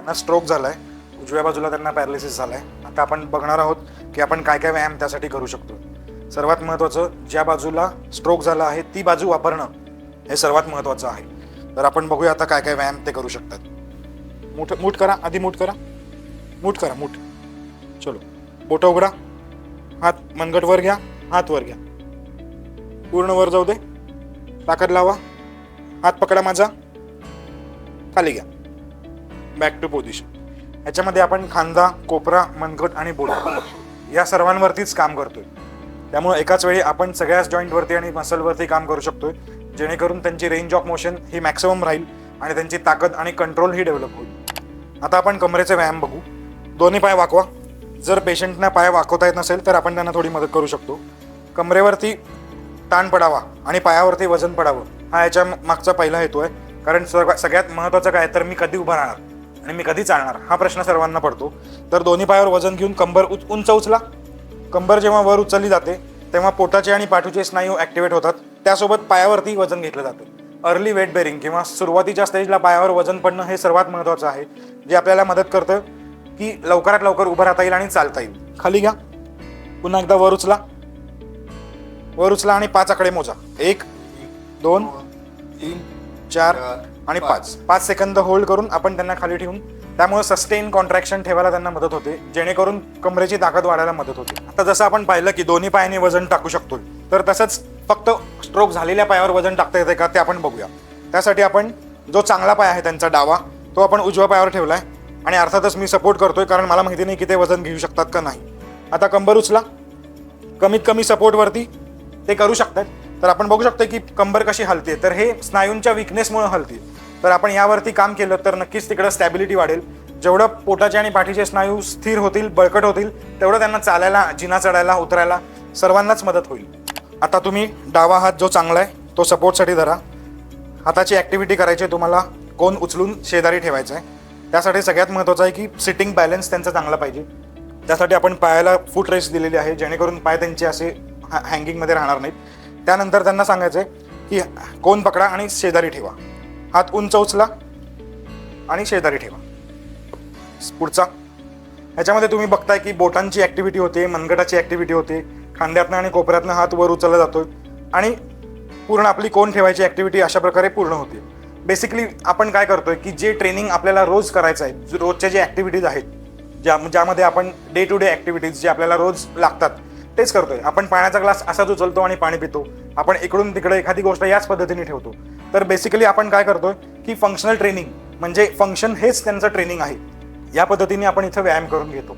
त्यांना स्ट्रोक झाला आहे उजव्या बाजूला त्यांना पॅरालिसिस आहे आता आपण बघणार आहोत की आपण काय काय व्यायाम त्यासाठी करू शकतो. सर्वात महत्त्वाचं ज्या बाजूला स्ट्रोक झाला आहे ती बाजू वापरणं हे सर्वात महत्त्वाचं आहे. तर आपण बघूया आता काय काय व्यायाम ते करू शकतात. मूठ मूठ करा आधी मूठ करा. मूठ करा मूठ. चलो. बोटं उघडा. हात मनगट वर घ्या. हात वर घ्या. पूर्ण वर जाऊ दे. ताकद लावा. हात पकडा माझा. खाली घ्या. बॅक टू पोझिशन याच्यामध्ये आपण खांदा कोपरा मनगट आणि बोट. या सर्वांवरतीच काम करतोय. त्यामुळे एकाच वेळी आपण सगळ्याच जॉईंटवरती आणि मसलवरती काम करू शकतोय. जेणेकरून त्यांची रेंज ऑफ मोशन ही मॅक्सिमम राहील आणि त्यांची ताकद आणि कंट्रोल ही डेव्हलप होईल. आता आपण कमरेचे व्यायाम बघू. दोन्ही पाय वाकवा. जर पेशंटना पाय वाकवता येत नसेल तर आपण त्यांना थोडी मदत करू शकतो. कमरेवरती ताण पडावा आणि पायावरती वजन पडावं हा याच्या मागचा पहिला हेतू आहे. कारण सर्व सगळ्यात महत्त्वाचं काय तर मी कधी उभा राहणार? आणि मी कधी चालणार? हा प्रश्न सर्वांना पडतो. तर दोन्ही पायावर वजन घेऊन कंबर उच उंच उचला. कंबर जेव्हा वर उचलली जाते तेव्हा पोटाचे आणि पाठूचे स्नायू ॲक्टिवेट होतात. त्यासोबत पायावरती वजन घेतलं जातं. अर्ली वेट बेरिंग किंवा सुरुवातीच्या स्टेजला पायावर वजन पडणं हे सर्वात महत्त्वाचं आहे जे आपल्याला मदत करतं की लवकरात लवकर उभं राहता येईल आणि चालता येईल. खाली घ्या. पुन्हा एकदा वर उचला. वर उचला आणि पाच आकडे मोजा. एक दोन तीन चार आणि पाच. पाच सेकंद होल्ड करून आपण त्यांना खाली ठेवून त्यामुळे सस्टेन कॉन्ट्रॅक्शन ठेवायला त्यांना मदत होते जेणेकरून कमरेची ताकद वाढायला मदत होते. आता जसं आपण पाहिलं की दोन्ही पायाने वजन टाकू शकतो तर तसंच फक्त स्ट्रोक झालेल्या पायावर वजन टाकता येते का ते आपण बघूया. त्यासाठी आपण जो चांगला पाय आहे त्यांचा डावा तो आपण उजव्या पायावर ठेवलाय आणि अर्थातच मी सपोर्ट करतोय कारण मला माहिती नाही की ते वजन घेऊ शकतात का नाही. आता कंबर उचला. कमीत कमी सपोर्टवरती ते करू शकतात. तर आपण बघू शकतो की कंबर कशी हलते तर हे स्नायूंच्या विकनेसमुळे हलते तर आपण यावरती काम केलं तर नक्कीच तिकडं स्टॅबिलिटी वाढेल. जेवढं पोटाचे आणि पाठीचे स्नायू स्थिर होतील बळकट होतील तेवढं त्यांना चालायला जिना चढायला उतरायला सर्वांनाच मदत होईल. आता तुम्ही डावा हात जो चांगला आहे तो सपोर्टसाठी धरा. हाताची ॲक्टिव्हिटी करायची आहे तुम्हाला कोण उचलून शेजारी ठेवायचं आहे. त्यासाठी सगळ्यात महत्त्वाचं आहे की सिटिंग बॅलन्स त्यांचा चांगला पाहिजे. त्यासाठी आपण पायाला फूट रेस्ट दिलेली आहे जेणेकरून पाय त्यांचे असे हँगिंगमध्ये राहणार नाहीत. त्यानंतर त्यांना सांगायचं आहे की कोण पकडा आणि शेजारी ठेवा. हात उंच उचला आणि शेजारी ठेवा. पुढचा. ह्याच्यामध्ये तुम्ही बघताय की बोटांची ॲक्टिव्हिटी होते मनगटाची ॲक्टिव्हिटी होते खांद्यातनं आणि कोपऱ्यातनं हात वर उचलला जातो आणि पूर्ण आपली कोण ठेवायची ॲक्टिव्हिटी अशा प्रकारे पूर्ण होते. बेसिकली आपण काय करतोय की जे ट्रेनिंग आपल्याला रोज करायचं आहे रोजच्या जे ॲक्टिव्हिटीज आहेत ज्या ज्यामध्ये आपण डे टू डे ॲक्टिव्हिटीज जे आपल्याला रोज लागतात तेच करतोय. आपण पाण्याचा ग्लास असाच उचलतो आणि पाणी पितो. आपण इकडून तिकडे एखादी गोष्ट याच पद्धतीने ठेवतो. तर बेसिकली आपण काय करतोय की फंक्शनल ट्रेनिंग म्हणजे फंक्शन हेच त्यांचं ट्रेनिंग आहे. या पद्धतीने आपण इथं व्यायाम करून घेतो.